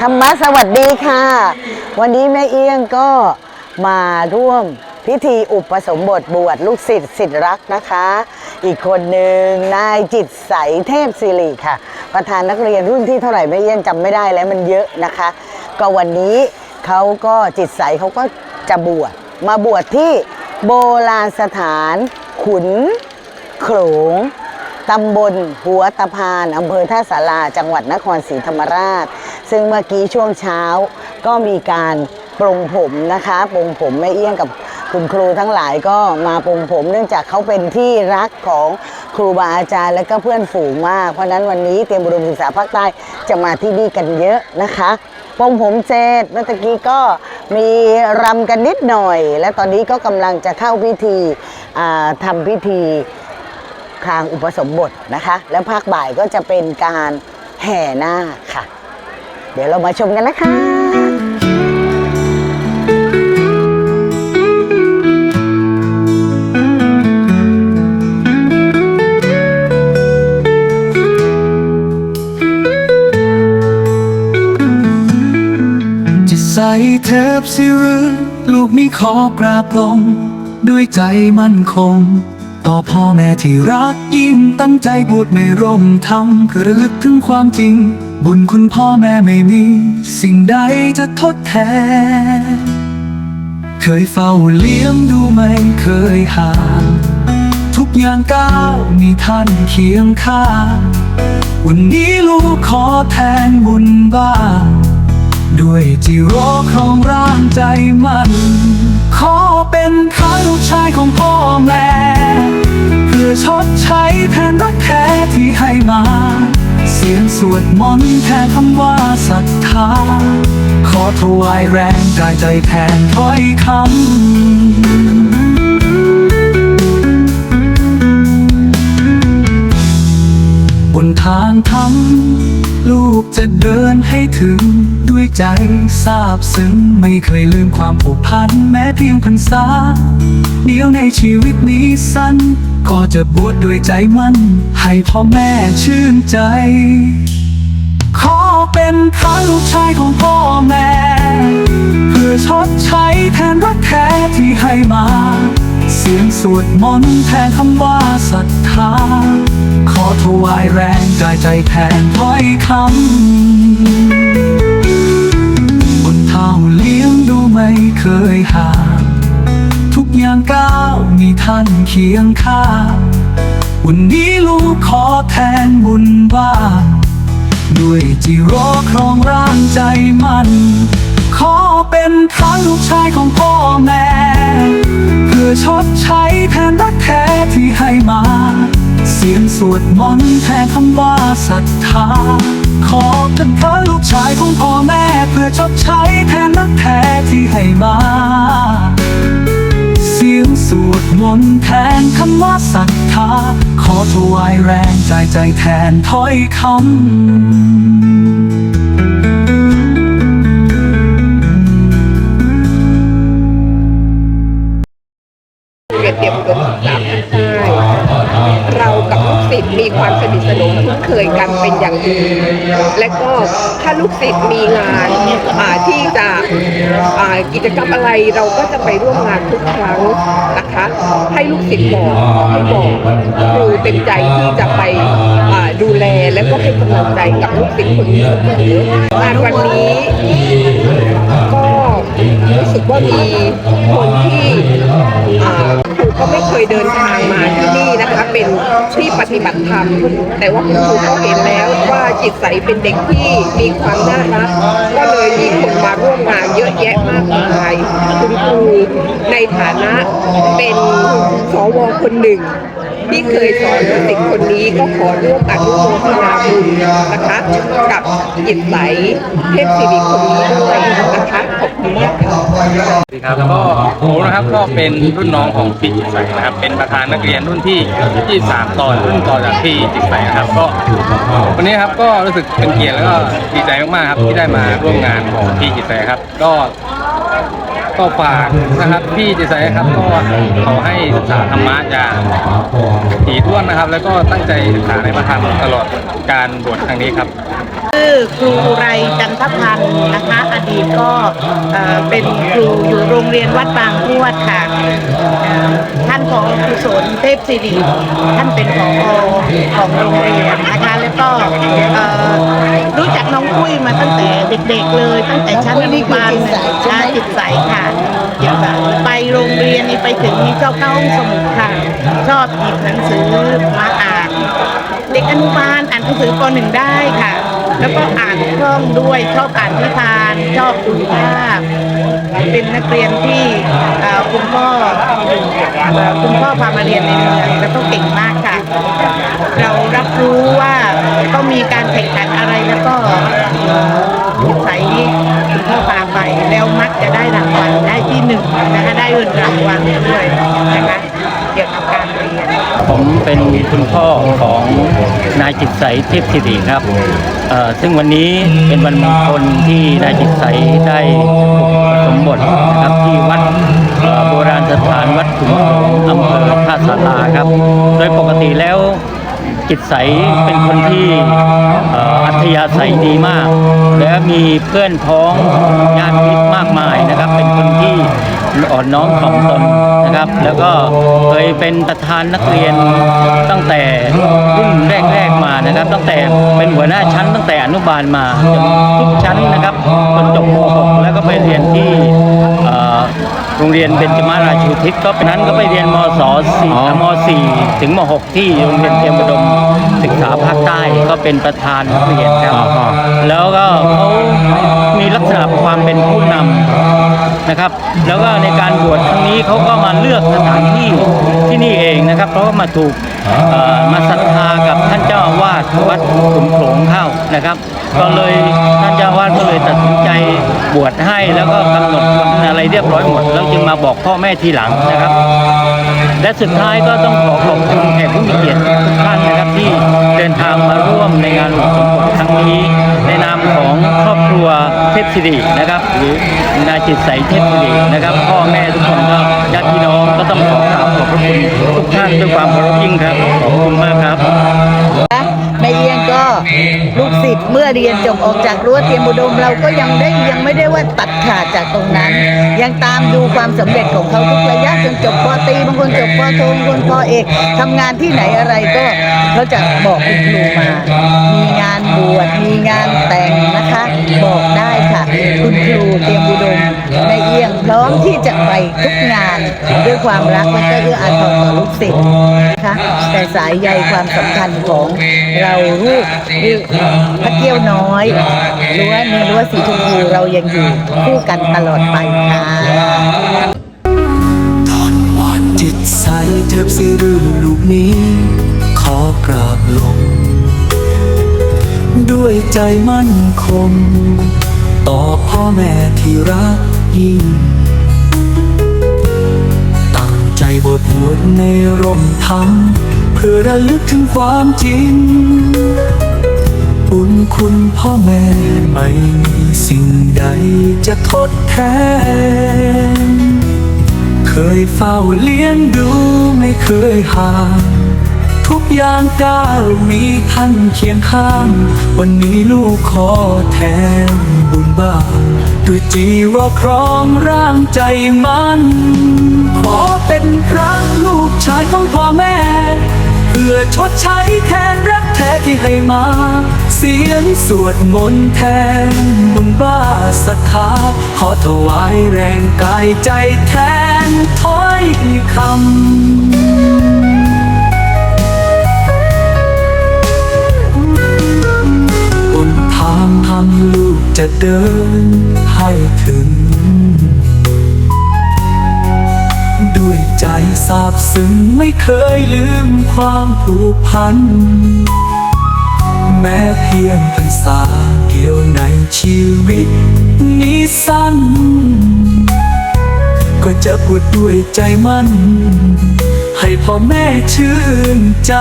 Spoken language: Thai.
ธรรมะสวัสดีค่ะ วันนี้แม่เอี้ยงก็มาร่วมพิธีอุปสมบทบวชลูกศิษย์ศิษย์รักนะคะ อีกคนหนึ่งนายจิตใสเทพศิริค่ะ ประธานนักเรียนรุ่นที่เท่าไหร่แม่เอี้ยงจำไม่ได้แล้วมันเยอะนะคะ ก็วันนี้เขาก็จิตใสเขาก็จะบวชมาบวชที่โบราณสถาน ขุนโขลงตำบลหัวตะพานอำเภอท่าสาราจังหวัดนครศรีธรรมราช ซึ่งเมื่อกี้ช่วงเช้าก็มีการปรงผมนะคะปรงผมแม่เอี้ยงกับคุณครูทั้งหลายก็มาปรงผม เนื่องจากเขาเป็นที่รักของครูบาอาจารย์และก็เพื่อนฝูงมาก เพราะนั้นวันนี้เตรียมบุรุษศึกษาภาคใต้จะมาที่นี่กันเยอะนะคะปรงผมเสร็จเมื่อกี้ก็มีรำกันนิดหน่อย และตอนนี้ก็กำลังจะเข้าพิธีทำพิธีทางอุปสมบทนะคะ แล้วภาคบ่ายก็จะเป็นการแห่นาคค่ะ เดี๋ยวเรามาชมกันนะคะจะใส่เทพสิรือลูกมีขอกราบลง ด้วยใจมั่นคง ต่อพ่อแม่ที่รักยิ่งตั้งใจบวชไม่ร่มทำเพื่อระลึกถึงความจริง บุญคุณพ่อแม่ไม่มี สิ่งใดจะทดแทน เคยเฝ้าเลี้ยงดูไม่เคยห่างทุกอย่างก้าวมีท่านเคียงข้างวันนี้ลูกขอแทนบุญบ้างด้วยจิโรครองร่างใจมัน ขอเป็นข้าลูกชายของพ่อแม่ วดมนต์แทนคำว่าศรัทธา ขอถวายแรงกายใจแทนถ้อยคำบนทางธรรมลูกจะเดินให้ถึงด้วยใจซาบซึ้งไม่เคยลืมความผูกพันแม้เพียงพรรษา เดียวในชีวิตนี้สั้น ก็จะบวชด้วยใจมั่น ให้พ่อแม่ชื่นใจ ขอเป็นข้าลูกชายของพ่อแม่ เพื่อชดใช้แทนรักแท้ที่ให้มา เสียงสวดมนต์แทนคำว่าศรัทธา ขอถวายแรงกายใจแทนถ้อยคำบนเท้าเลี้ยงดูไม่เคยห่าง อย่างก้าวมีท่านเคียงข้าวันนี้ลูกขอแทนบุญบ้าด้วยจิโรครองร่างใจมัน ขอเป็นข้าลูกชายของพ่อแม่ เพื่อชดใช้แทนรักแท้ที่ให้มา เสียงสวดมนต์แทนคำว่าศรัทธา ขอเป็นข้าลูกชายของพ่อแม่ เพื่อชดใช้แทนรักแท้ที่ให้มา สวดมนต์แทนคำว่าศรัทธา ขอถวายแรงใจใจแทนถ้อยคำเรียนเตรียมตัวเราก ศิษย์มีความสนิทสนมคุ้นเคยกันเป็นอย่างดี และก็ถ้าลูกศิษย์มีงานที่จะกิจกรรมอะไรเราก็จะไปร่วมงานทุกครั้งนะคะ ให้ลูกศิษย์บอกให้บอกครูเต็มใจที่จะไปดูแลและก็ให้กำลังใจกับลูกศิษย์คนนี้เสมองานวันนี้ก็รู้สึกว่ามีคนที่ เคยเดินทางมาที่นี่นะคะเป็นที่ปฏิบัติธรรมแต่ว่าคุณครูก็เห็นแล้วว่าจิตใสเป็นเด็กที่มีความน่ารักก็เลยมีคนมาร่วมงานเยอะแยะมากมาย คุณครูในฐานะเป็นสวคนหนึ่งที่เคยสอนเด็กคนนี้ก็ขอร่วมอนุโมทนาบุญนะคะกับจิตไหลเทพศิริคนนี้ด้วยนะคะขอบคุณมาก ครับก็ผมนะครับก็เป็นรุ่นน้องของพี่จิตใสนะครับ เป็นประธานนักเรียนรุ่นที่ที่สามต่อรุ่นต่อจากพี่จิตใสนะครับ ก็วันนี้ครับก็รู้สึกเป็นเกียรติแล้วก็ดีใจมากๆครับที่ได้มาร่วมงานของพี่จิตใสครับ ก็ก็ฝากนะครับพี่จิตใสครับก็ขอให้ศึกษาธรรมะอย่างถี่ถ้วนนะครับ แล้วก็ตั้งใจศึกษาในพระธรรมตลอดการบวชครั้งนี้ครับ ชื่อครูไรจันทพันธ์นะคะ อดีตก็เป็นครูอยู่โรงเรียนวัดบางพวดค่ะ ท่านผองกุศลเทพศิริท่านเป็นผอของโรงเรียนนะคะแล้วก็รู้จักน้องปุ้ยมาตั้งแต่เด็กๆเลย ตั้งแต่ชั้นอนุบาลน้องปุ้ยนี่คือจิตใสใช่ไหมจิตใสค่ะจิตใสไปโรงเรียนนี่ไปถึงนี่ชอบเข้าห้องสมุดค่ะ ชอบหยิบหนังสือมาอ่านเด็กอนุบาลอ่านหนังสือปหนึ่งได้ค่ะ แล้วก็อ่านคล่องด้วยชอบอ่านนิทานชอบดูภาพเป็นนักเรียนที่เอ่อคุณพ่อเอ่อคุณพ่อพามาเรียนในเมืองแล้วก็เก่งมากค่ะ เรารับรู้ว่าต้องมีการแข่งขันอะไรแล้วก็ใส่คุณพ่อพาไปแล้วมักจะได้รางวัลได้ที่หนึ่งนะคะได้เงินรางวัลด้วยนะคะ ผมเป็นคุณพ่อของนายจิตใสเทพสิริครับ ซึ่งวันนี้เป็นวันมงคลที่นายจิตใสได้สมบทนะครับที่วัดโบราณสถานวัดขุนหลวงอำเภอท่าสาราครับ โดยปกติแล้วจิตใสเป็นคนที่อัธยาศัยดีมาก และมีเพื่อนพ้องญาติมิตรมากมายนะครับ เป็นคนที่ อ่อนน้อมถ่อมตนนะครับ แล้วก็เคยเป็นประธานนักเรียนตั้งแต่รุ่นแรกๆมานะครับ ตั้งแต่เป็นหัวหน้าชั้นตั้งแต่อนุบาลมาจนทุกชั้นนะครับจนจบม .6 แล้วก็ไปเรียนที่เอ่อโรงเรียนเบญจมาราชูทิศก็เป็นนั้นก็ไปเรียนมศ4ม 4 ถึงม .6 ที่โรงเรียนเตรียมอุดมศึกษาภาคใต้ก็เป็นประธานนักเรียนครับแล้วก็เขามีลักษณะความเป็นผู้นำ นะครับ แล้วก็ในการบวชครั้งนี้เขาก็มาเลือกสถานที่ที่นี่เองนะครับ เพราะว่ามาถูกมาศรัทธากับท่านเจ้าอาวาสวัดขุนโขงเข้านะครับ ก็เลยท่านเจ้าอาวาสก็เลยตัดสินใจบวชให้แล้วก็กำหนดวันอะไรเรียบร้อยหมดแล้วจึงมาบอกพ่อแม่ทีหลังนะครับ และสุดท้ายก็ต้องขอขอบคุณแขกผู้มีเกียรติทุกท่านนะครับที่เดินทางมาร่วมในงานหลวงสมบทครั้งนี้ในนามของ พสิรินะครับ หรือนายจิตใสเทพสิรินะครับพ่อแม่ทุกคนก็ญาติพี่น้องก็ต้องขอกราบขอบพระคุณทุกท่านด้วยความเคารพยิ่งครับขอบคุณมากครับแม่เอียงก็ลูกศิษย์เมื่อเรียนจบออกจากรั้วเตรียมอุดมเราก็ยังได้ยังไม่ได้ว่าตัดขาดจากตรงนั้น ยังตามดูความสำเร็จของเขาทุกระยะจนจบปอตีบางคนจบปอโทบางคนปอเอกทำงานที่ไหนอะไรก็เขาจะบอกคุณครูมา มีงานบวชมีงานแต่งนะคะ บอกได้ คุณครูเตรียมอุดมแม่เอียงพร้อมที่จะไปทุกงานด้วยความรักและก็เอื้ออาทรต่อลูกศิษย์นะคะแต่สายใยความสำคัญของเราลูกพระเกี้ยวน้อยรั้วในรั้วสีชมพูเรายังอยู่คู่กันตลอดไปค่ะตอนวานจิตใสเทพสิรือลูกนี้ ขอกราบลงด้วยใจมั่นคง ต่อพ่อแม่ที่รักยิ่ง ตั้งใจบทบวชในร่มธรรม เพื่อระลึกถึงความจริง บุญคุณพ่อแม่ไม่มีสิ่งใดจะทดแทน เคยเฝ้าเลี้ยงดูไม่เคยห่างทุกอย่างก้าวมีท่านเคียงข้าง วันนี้ลูกขอแทนบุญ บาด้วยจีวรครองร่างใจมัน ขอเป็นพระลูกชายของพ่อแม่ เพื่อชดใช้แทนรักแท้ที่ให้มา เสียงสวดมนต์แทนบุญบ้าศรัทธาขอถวายแรงกายใจแทนถ้อยคำบนทางทำลู จะเดินให้ถึง ด้วยใจซาบซึ้งไม่เคยลืมความผูกพัน แม้เพียงพรรษาเกี่ยวในชีวิตนี้สั้น ก็จะพูดด้วยใจมันให้พ่อแม่ชื่นใจ